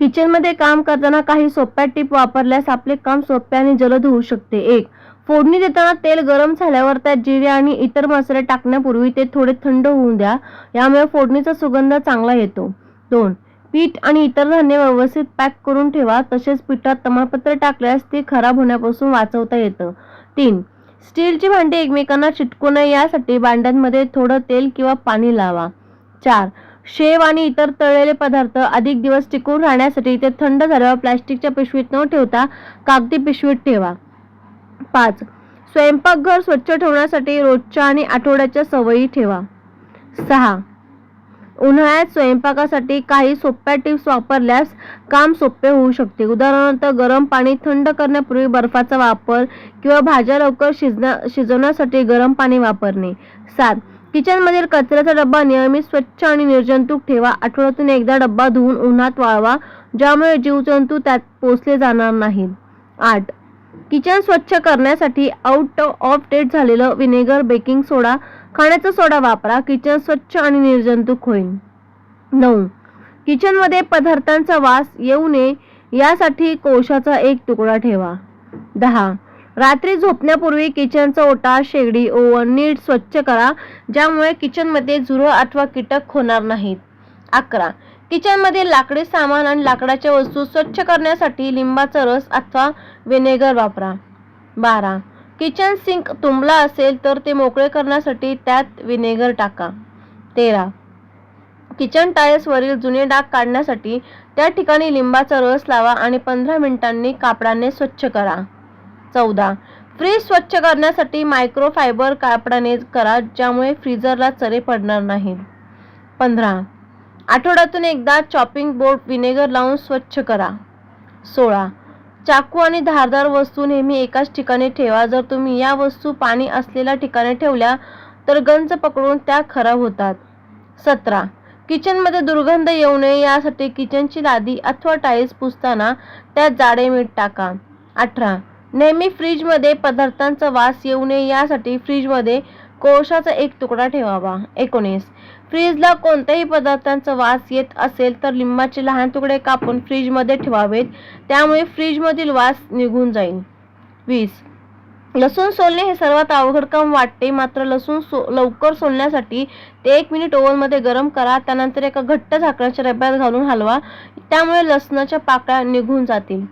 किचनमध्ये काम करताना काही सोप्या टिप वापरल्यास आपले काम सोपे आणि जलद होऊ शकते. एक फोडणी देताना तेल गरम झाल्यावर त्यात जिरे आणि इतर मसाले टाकण्यापूर्वी ते थोडे थंड होऊन द्या. यामुळे फोडणीचा सुगंध चांगला येतो. दोन पीठ आणि इतर धान्य व्यवस्थित पॅक करून ठेवा. तसेच पिठात तमालपत्र टाकल्यास ते खराब होण्यापासून वाचवता येतं. तीन स्टीलची भांडी एकमेकांना चिटकू नये. यासाठी भांड्यांमध्ये थोडं तेल किंवा पाणी लावा. चार शेव आणि इतर तळलेले पदार्थ अधिक दिवस टिकून राहण्यासाठी ते थंड झाल्यावर प्लॅस्टिकच्या पिशवीत न ठेवता कागदी पिशवीत ठेवा. पाच. स्वयंपाकघर स्वच्छ ठेवण्यासाठी रोजच्या आणि आठवड्याच्या सवयी ठेवा. सहा. उन्हाळ्यात स्वयंपाकासाठी काही सोप्या टिप्स वापरल्यास काम सोपे होऊ शकते. उदाहरणार्थ गरम पाणी थंड करण्यापूर्वी बर्फाचा वापर किंवा भाज्या लवकर शिजण्या शिजवण्यासाठी गरम पाणी वापरणे. सात. किचनमधील कचऱ्याचा डब्बा नियमित स्वच्छ आणि निर्जंतुक ठेवा. आठवड्यातून एकदा डब्बा धुवून उन्हात वाळवा ज्यामुळे जीवजंतू त्यात पोचले जाणार नाहीत. आठ. किचन स्वच्छ करण्यासाठी आउट ऑफ डेट झालेलं विनेगर बेकिंग सोडा खाण्याचा सोडा वापरा. किचन स्वच्छ आणि निर्जंतुक होईल. नऊ. किचनमध्ये पदार्थांचा वास येऊ नये यासाठी कोळशाचा एक तुकडा ठेवा. दहा. रात्री झोपण्यापूर्वी किचनचा ओटा शेगडी ओव्हन नीट स्वच्छ करा ज्यामुळे किचनमध्ये झुरळ अथवा कीटक होणार नाहीत. अकरा. किचनमध्ये लाकडी सामान आणि लाकडाच्या वस्तू स्वच्छ करण्यासाठी लिंबाचा रस अथवा व्हिनेगर वापरा. बारा. किचन सिंक तुंबला असेल तर ते मोकळे करण्यासाठी त्यात व्हिनेगर टाका. तेरा. किचन टायर्सवरील जुने डाग काढण्यासाठी त्या ठिकाणी लिंबाचा रस लावा आणि पंधरा मिनिटांनी कापडाने स्वच्छ करा. चौदा. फ्रीज स्वच्छ करण्यासाठी मायक्रोफायबर कापडाने करा ज्यामुळे फ्रीजरला चरे पडणार नाहीत. पंधरा. आठवड्यातून एकदा चॉपिंग बोर्ड विनेगर लावून स्वच्छ करा. सोळा. चाकू आणि धारदार वस्तू नेहमी एकाच ठिकाणी ठेवा. जर तुम्ही या वस्तू पाणी असलेल्या ठिकाणी ठेवल्या तर गंज पकडून त्या खराब होतात. सतरा. किचनमध्ये दुर्गंध येऊ नये यासाठी किचनची लादी अथवा टाईल्स पुसताना त्यात जाडे मीठ टाका. अठरा. नेहमी फ्रीजमध्ये पदार्थांचा वास येऊ नये यासाठी फ्रीजमध्ये कोळशाचा एक तुकडा ठेवावा. एकोणीस. फ्रीजला कोणत्याही पदार्थांचा वास येत असेल तर लिंबाचे लहान तुकडे कापून फ्रीजमध्ये ठेवावेत. त्यामुळे फ्रीजमधील वास निघून जाईल. वीस. लसूण सोलणे हे सर्वात अवघड काम वाटते. मात्र लसूण सो लवकर सोलण्यासाठी ते एक मिनिट ओव्हनमध्ये गरम करा. त्यानंतर एका घट्ट झाकणाच्या डब्यात घालून हलवा. त्यामुळे लसणाच्या पाकळ्या निघून जातील.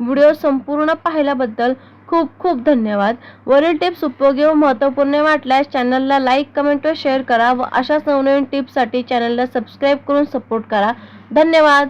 व्हिडिओ संपूर्ण पाहिल्याबद्दल खूप खूप धन्यवाद. वरील टिप्स उपयोगी व महत्त्वपूर्ण वाटल्यास चॅनलला लाईक कमेंट व शेअर करा व अशाच नवनवीन टिप्ससाठी चॅनलला सबस्क्राईब करून सपोर्ट करा. धन्यवाद.